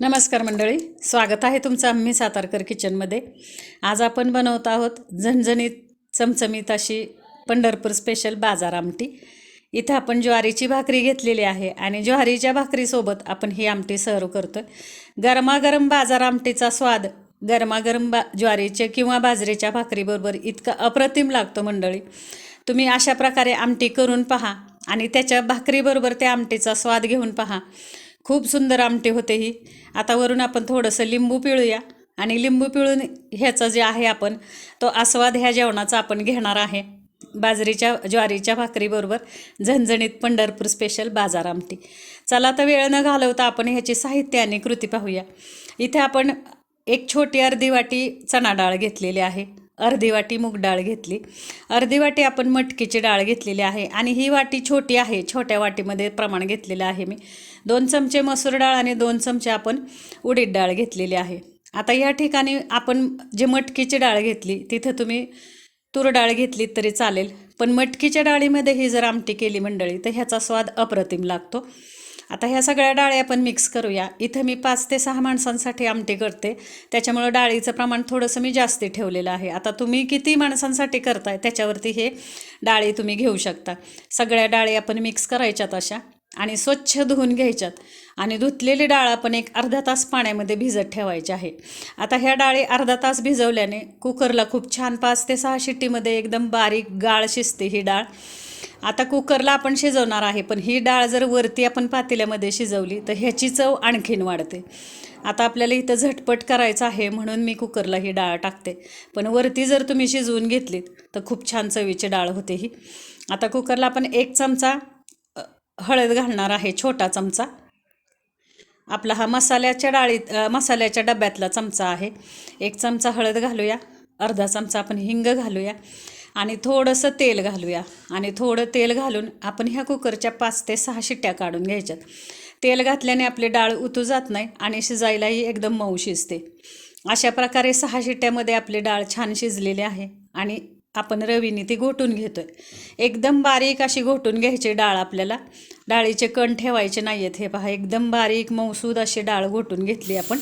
नमस्कार मंडळी स्वागत आहे तुमचं आम्ही सातारकर किचनमध्ये. आज आपण बनवत आहोत झणझणीत चमचमीत अशी पंढरपूर स्पेशल बाजार आमटी. इथं आपण ज्वारीची भाकरी घेतलेली आहे आणि ज्वारीच्या भाकरीसोबत आपण ही आमटी सर्व करतो गरमागरम बाजार आमटीचा स्वाद गरमागरम बा ज्वारीचे किंवा बाजरीच्या भाकरीबरोबर इतका अप्रतिम लागतो मंडळी. तुम्ही अशा प्रकारे आमटी करून पहा आणि त्याच्या भाकरीबरोबर त्या आमटीचा स्वाद घेऊन पहा. खूप सुंदर आमटी होते ही. आता वरून आपण थोडंसं लिंबू पिळूया. आणि लिंबू पिळून ह्याचं जे आहे आपण तो आस्वाद ह्या जेवणाचा आपण घेणार आहे. बाजरीच्या ज्वारीच्या भाकरीबरोबर झणझणीत पंढरपूर स्पेशल बाजार आमटी. चला तर वेळ न घालवता आपण ह्याची साहित्य आणि कृती पाहूया. इथे आपण एक छोटी अर्धी वाटी चणा डाळ घेतलेली आहे. अर्धी वाटी मूग डाळ घेतली. अर्धी वाटी आपण मटकीची डाळ घेतलेली आहे आणि ही वाटी छोटी आहे. छोट्या वाटीमध्ये प्रमाण घेतलेलं आहे मी. दोन चमचे मसूर डाळ आणि दोन चमचे आपण उडीद डाळ घेतलेली आहे. आता या ठिकाणी आपण जे मटकीची डाळ घेतली तिथं तुम्ही तूर डाळ घेतली तरी चालेल. पण मटकीच्या डाळीमध्ये ही जर आमटी केली मंडळी तर ह्याचा स्वाद अप्रतिम लागतो. आता ह्या सगळ्या डाळी आपण मिक्स करूया. इथं मी पाच ते सहा माणसांसाठी आमटी करते. त्याच्यामुळं डाळीचं प्रमाण थोडंसं मी जास्ती ठेवलेलं आहे. आता तुम्ही किती माणसांसाठी करताय त्याच्यावरती हे डाळी तुम्ही घेऊ शकता. सगळ्या डाळी आपण मिक्स करायच्यात अशा आणि स्वच्छ धुवून घ्यायच्यात. आणि धुतलेली डाळ आपण एक अर्धा तास पाण्यामध्ये भिजत ठेवायची आहे. आता ह्या डाळी अर्धा तास भिजवल्याने कुकरला खूप छान पाच ते सहा शिट्टीमध्ये एकदम बारीक गाळ शिजते ही डाळ. आता कुकरला आपण शिजवणार आहे पण ही डाळ जर वरती आपण पातेल्यामध्ये शिजवली तर ह्याची चव आणखीन वाढते. आता आपल्याला इथं झटपट करायचं आहे म्हणून मी कुकरला ही डाळ टाकते. पण वरती जर तुम्ही शिजवून घेतलीत तर खूप छान चवीची डाळ होते ही. आता कुकरला आपण एक चमचा हळद घालणार आहे छोटा चमचा. आपला हा मसाल्याच्या डाळीत मसाल्याच्या डब्यातला चमचा आहे. एक चमचा हळद घालूया अर्धा चमचा आपण हिंग घालूया. आणि थोडंसं तेल घालूया. आणि थोडं तेल घालून आपण ह्या कुकरच्या पाच ते सहा शिट्ट्या काढून घ्यायच्यात. तेल घातल्याने आपली डाळ उतू जात नाही आणि शिजायलाही एकदम मऊ शिजते. अशा प्रकारे सहा शिट्ट्यामध्ये आपली डाळ छान शिजलेली आहे आणि आपण रवीने ती घोटून घेतो आहे एकदम बारीक अशी घोटून घ्यायची डाळ आपल्याला. डाळीचे कण ठेवायचे नाही आहेत हे पहा एकदम बारीक मौसूद अशी डाळ घोटून घेतली आपण.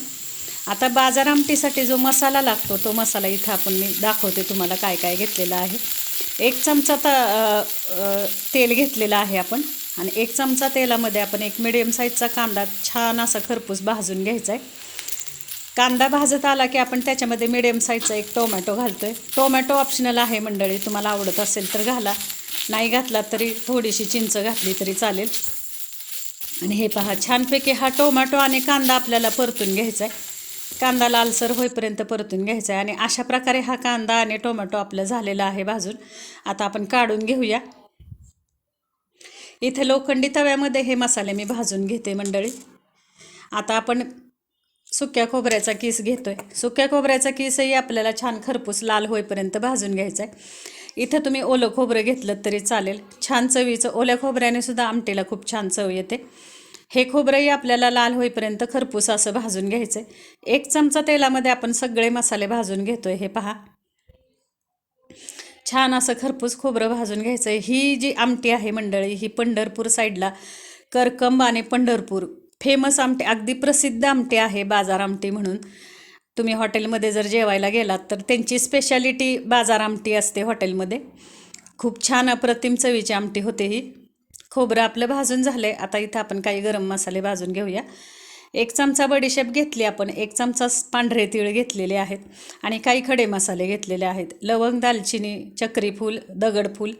आता बाजार आमटीसाठी जो मसाला लागतो तो मसाला इथं आपण मी दाखवते तुम्हाला काय काय घेतलेला आहे. एक चमचा त तेल घेतलेलं आहे आपण आणि एक चमचा तेलामध्ये आपण एक मिडियम साईजचा कांदा छान असा खरपूस भाजून घ्यायचा आहे कांदा भाजत आला की आपण त्याच्यामध्ये मिडियम साईजचा एक टोमॅटो घालतो आहे टोमॅटो ऑप्शनल आहे मंडळी तुम्हाला आवडत असेल तर घाला. नाही घातला तरी थोडीशी चिंच घातली तरी चालेल. आणि हे पहा छानपैकी हा टोमॅटो आणि कांदा आपल्याला परतून घ्यायचा आहे कांदा लालसर होईपर्यंत परतून घ्यायचा आहे. आणि अशा प्रकारे हा कांदा आणि टोमॅटो आपला झालेला आहे भाजून. आता आपण काढून घेऊया. इथे लोखंडी तव्यामध्ये हे मसाले मी भाजून घेते मंडळी. आता आपण सुक्या खोबऱ्याचा किस घेतोय. सुक्या खोबऱ्याचा किसही आपल्याला छान खरपूस लाल होईपर्यंत भाजून घ्यायचा आहे. इथं तुम्ही ओलं खोबरं घेतलं तरी चालेल. छान चवीचं ओल्या खोबऱ्याने सुद्धा आमटीला खूप छान चव येते. हे खोबरंही आपल्याला लाल होईपर्यंत खरपूस असं भाजून घ्यायचं आहे एक चमचा तेलामध्ये आपण सगळे मसाले भाजून घेतो आहे हे पहा. छान असं खरपूस खोबरं भाजून घ्यायचं आहे ही जी आमटी आहे मंडळी ही पंढरपूर साईडला करकंब आणि पंढरपूर फेमस आमटी अगदी प्रसिद्ध आमटी आहे बाजार आमटी म्हणून. तुम्ही हॉटेलमध्ये जर जेवायला गेलात तर त्यांची स्पेशालिटी बाजार आमटी असते हॉटेलमध्ये. खूप छान अप्रतिम चवीची आमटी होते ही. खोबरं आपलं भाजून झालं आहे आता इथं आपण काही गरम मसाले भाजून घेऊया. एक चमचा बडीशेप घेतली आपण. एक चमचा पांढरे तीळ घेतलेले आहेत. आणि काही खडे मसाले घेतलेले आहेत. लवंग दालचिनी चक्रीफूल दगडफूल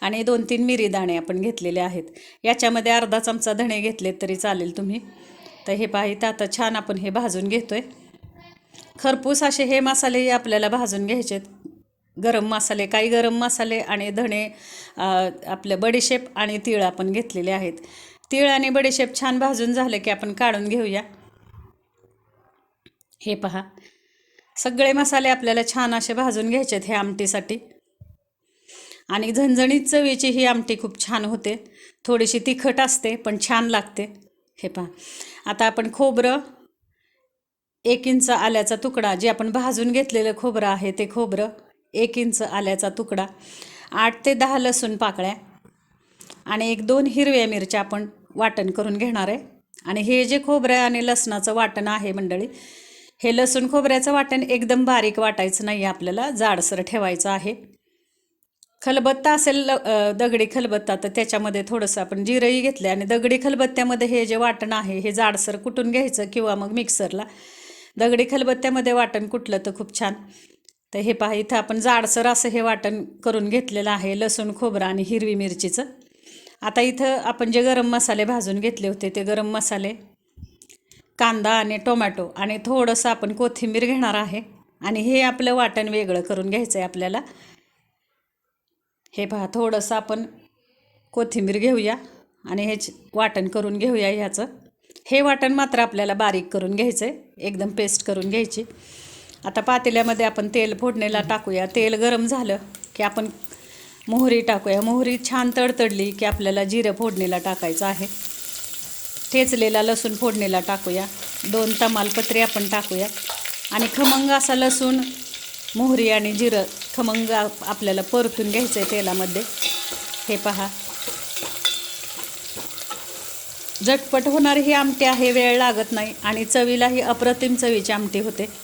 आणि दोन तीन मिरी दाणे आपण घेतलेले आहेत. याच्यामध्ये अर्धा चमचा धणे घेतले तरी चालेल तुम्ही. तर हे पाहिजे आता छान आपण हे भाजून घेतो आहे खरपूस असे हे मसालेही आपल्याला भाजून घ्यायचे गरम मसाले काही गरम मसाले आणि धणे आपलं बडीशेप आणि तीळ आपण घेतलेले आहेत. तीळ आणि बडीशेप छान भाजून झाले की आपण काढून घेऊया. हे पहा. सगळे मसाले आपल्याला छान असे भाजून घ्यायचे आहेत ह्या आमटीसाठी. आणि झणझणीत चवीची ही आमटी खूप छान होते. थोडीशी तिखट असते पण छान लागते. हे पहा. आता आपण खोबरं एक इंच आल्याचा तुकडा जे आपण भाजून घेतलेलं खोबरं आहे ते खोबरं एक इंच आल्याचा तुकडा आठ ते दहा लसूण पाकळ्या आणि एक दोन हिरव्या मिरच्या आपण वाटण करून घेणार आहे. आणि हे जे खोबरं आणि लसणाचं वाटण आहे मंडळी हे लसूण खोबऱ्याचं वाटण एकदम बारीक वाटायचं नाही आपल्याला जाडसर ठेवायचं आहे. खलबत्ता असेल ल- दगडी खलबत्ता तर त्याच्यामध्ये थोडंसं आपण जिरंही घेतले आणि दगडी खलबत्त्यामध्ये हे जे वाटण आहे हे जाडसर कुटून घ्यायचं किंवा मग मिक्सरला. दगडी खलबत्त्यामध्ये वाटण कुटलं तर खूप छान. तर हे पहा इथं आपण जाडसर असं हे वाटण करून घेतलेलं आहे लसूण खोबरं आणि हिरवी मिरचीचं. आता इथं आपण जे गरम मसाले भाजून घेतले होते ते गरम मसाले कांदा आणि टोमॅटो आणि थोडंसं आपण कोथिंबीर घेणार आहे. आणि हे आपलं वाटण वेगळं करून घ्यायचं आहे आपल्याला. हे पहा थोडंसं आपण कोथिंबीर घेऊया आणि हे वाटण करून घेऊया ह्याचं. हे वाटण मात्र आपल्याला बारीक करून घ्यायचं आहे एकदम पेस्ट करून घ्यायची. आता पातेल्यामध्ये आपण तेल फोडणीला टाकूया. तेल गरम झालं की आपण मोहरी टाकूया. मोहरी छान तडतडली की आपल्याला जिरं फोडणीला टाकायचं आहे. ठेचलेला लसूण फोडणीला टाकूया. दोन तमालपत्री आपण टाकूया. आणि खमंग असा लसूण मोहरी आणि जिरं खमंग आपल्याला परतून घ्यायचं आहे तेलामध्ये. हे पहा. झटपट होणारी ही आमटी आहे वेळ लागत नाही आणि चवीलाही अप्रतिम चवीची आमटी होते.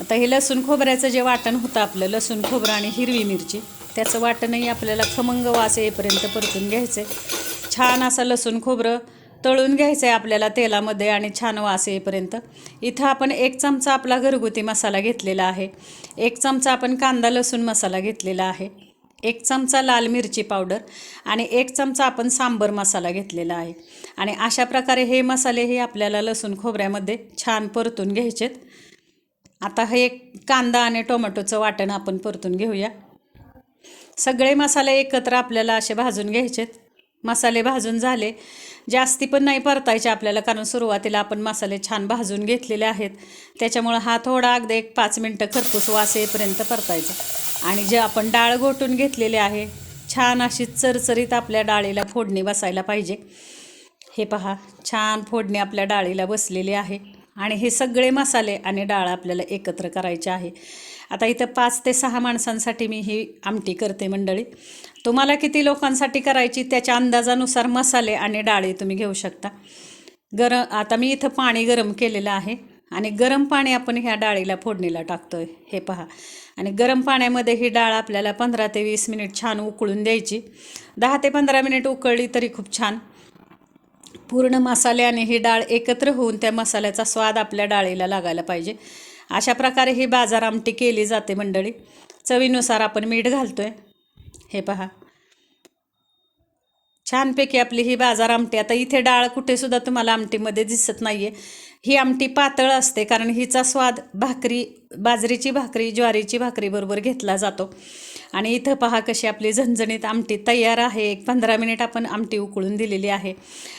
आता हे लसूण खोबऱ्याचं जे वाटण होतं आपलं लसूण खोबरं आणि हिरवी मिरची त्याचं वाटणही आपल्याला खमंग वास येईपर्यंत परतून घ्यायचं आहे छान असं लसूण खोबरं तळून घ्यायचं आहे आपल्याला तेलामध्ये आणि छान वास येईपर्यंत. इथं आपण एक चमचा आपला घरगुती मसाला घेतलेला आहे. एक चमचा आपण कांदा लसूण मसाला घेतलेला आहे. एक चमचा लाल मिरची पावडर आणि एक चमचा आपण सांबर मसाला घेतलेला आहे. आणि अशा प्रकारे हे मसाले हे आपल्याला लसूण खोबऱ्यामध्ये छान परतून घ्यायचेत. आता हे एक कांदा आणि टोमॅटोचं वाटण आपण परतून घेऊया. सगळे मसाले एकत्र आपल्याला असे भाजून घ्यायचेत मसाले भाजून झाले. जास्ती पण नाही परतायचे आपल्याला कारण सुरुवातीला आपण मसाले छान भाजून घेतलेले आहेत. त्याच्यामुळं हा थोडा अगदी एक पाच मिनटं खरपूस वास येईपर्यंत परतायचा. आणि जे आपण डाळ गोटून घेतलेले आहे छान अशी चरचरीत आपल्या डाळीला फोडणी बसायला पाहिजे. हे पहा छान फोडणी आपल्या डाळीला बसलेली आहे. आणि हे सगळे मसाले आणि डाळ आपल्याला एकत्र करायचे आहे. आता इथं पाच ते सहा माणसांसाठी मी ही आमटी करते मंडळी. तुम्हाला किती लोकांसाठी करायची त्याच्या अंदाजानुसार मसाले आणि डाळी तुम्ही घेऊ शकता. गरम आता मी इथं पाणी गरम केलेलं आहे आणि गरम पाणी आपण ह्या डाळीला फोडणीला टाकतोय. हे पहा. आणि गरम पाण्यामध्ये ही डाळ आपल्याला पंधरा ते वीस मिनिट छान उकळून द्यायची. दहा ते पंधरा मिनिट उकळली तरी खूप छान. पूर्ण मसाले आणि ही डाळ एकत्र होऊन त्या मसाल्याचा स्वाद आपल्या डाळीला लागायला पाहिजे. अशा प्रकारे ही बाजार आमटी केली जाते मंडळी. चवीनुसार आपण मीठ घालतो आहे हे पहा. छानपैकी आपली ही बाजार आमटी. आता इथे डाळ कुठेसुद्धा तुम्हाला आमटीमध्ये दिसत नाही आहे ही आमटी पातळ असते कारण हिचा स्वाद भाकरी बाजरीची भाकरी ज्वारीची भाकरीबरोबर घेतला जातो. आणि इथं पहा कशी आपली झणझणीत आमटी तयार आहे. एक पंधरा मिनिट आपण आमटी उकळून दिलेली आहे.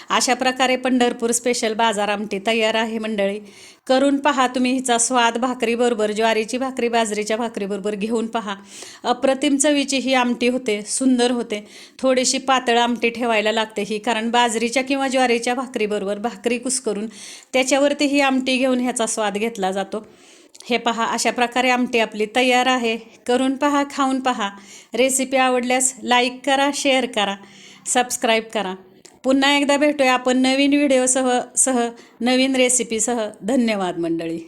अशा प्रकारे पंढरपूर स्पेशल बाजार आमटी तयार आहे मंडळी. करून पहा तुम्ही हिचा स्वाद भाकरीबरोबर ज्वारीची भाकरी बाजरीच्या भाकरीबरोबर घेऊन पहा. अप्रतिम चवीची ही आमटी होते सुंदर होते. थोडीशी पातळ आमटी ठेवायला लागते ही कारण बाजरीच्या किंवा ज्वारीच्या भाकरीबरोबर भाकरी कुस्करून त्याच्यावरती ही आमटी घेऊन ह्याचा स्वाद घेतला जातो. हे पहा अशा प्रकारे आमटी आपली तयार आहे. करून पहा खाऊन पहा. रेसिपी आवडल्यास लाईक करा शेअर करा सबस्क्राईब करा. पुन्हा एकदा भेटूया आपण नवीन व्हिडिओसह सह नवीन रेसिपीसह धन्यवाद मंडळी.